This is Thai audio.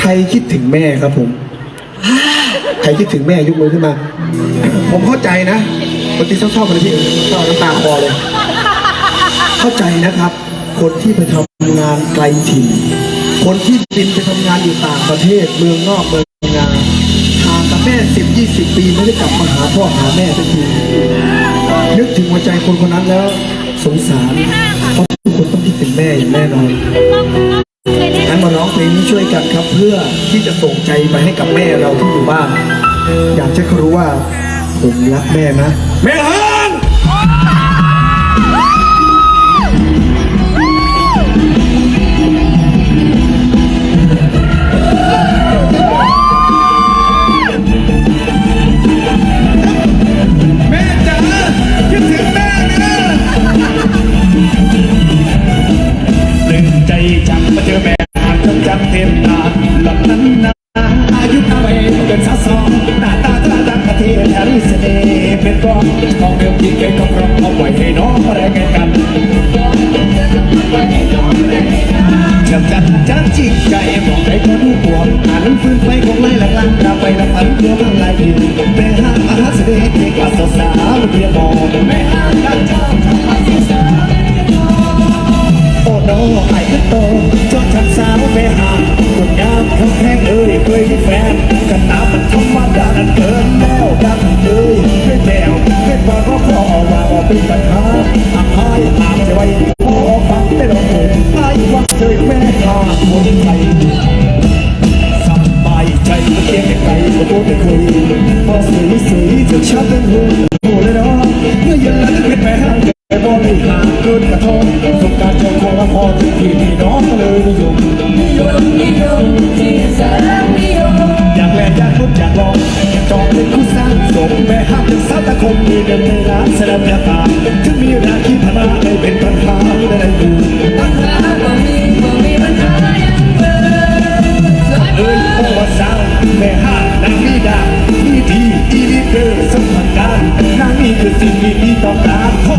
ใครคิดถึงแม่ครับผม ใครคิดถึงแม่ยกมือขึ้นมา ผมเข้าใจนะคนที่ชอบๆกันเลยพี่ชอบน้ำตาคลอเลย เข้าใจนะครับ คนที่ไปทำงานไกลถิ่น คนที่บินไปทำงานอยู่ต่างประเทศเมืองนอกเมืองนาห่างกับแม่สิบยี่สิบปีไม่ได้กลับมาหาพ่อหาแม่สักทีนึกถึงหัวใจคนคนนั้นแล้ว สงสารเพราะทุกคนต้องคิดถึงแม่อย่างแน่นอน กันครับเพื่อที่จะส่งใจไปให้กับแม่เราที่อยู่บ้าน อยากจะให้เขารู้ว่าผมรักแม่นะ แม่ฮัน อายุน้อยเกินสาวสองหน้าตาตราดังกะทิแถวเสน่ห์เป็นกองของเดิมที่เคยครอบครองเอาไว้ให้น้องแรงกันเชื่อจัดจัดจริงใจบอกใจคนดูปวงอ่านฟื้นไปคงไล่หลังลังดาไปละพันตัวมันลายผิวแม่ห้างมหารเสน่ห์ที่กว่าสาวสาวเรียมองแม่ห้างกันชอบทำมาสาวสาวโอ้โนไอ้ ป็นปัญหาอาหายอาจจะไว้พอฟังได้หรอกผมไอ้วังเลยแม่ข้าคนไทยสบายใจก็เพียงแค่ไกลก็ตัวไม่เคยพอสวยสวยจะชัดเป็นหูหูเลยเนาะเมื่อเย็นแล้วจะเป็นแม่ห้างแต่บ่มีหาเกินกระทงสงการเจ้าของละครที่พี่น้องเลยนิยมอยมนิยมที่ใจ จองเป็นคู่สร้างสมแม่ห้ามเป็นสาวตะคมมีเงินในร้านแสดงตาถึงมีราคีพนาไม่เป็นปัญหาไม่ได้ดูเอ้ยพ่อว่าสาวแม่ห้ามนางมีดามีดีอีลิเกอร์สมพันธ์การนางมีคือสิ่งที่พี่ต้องการขอ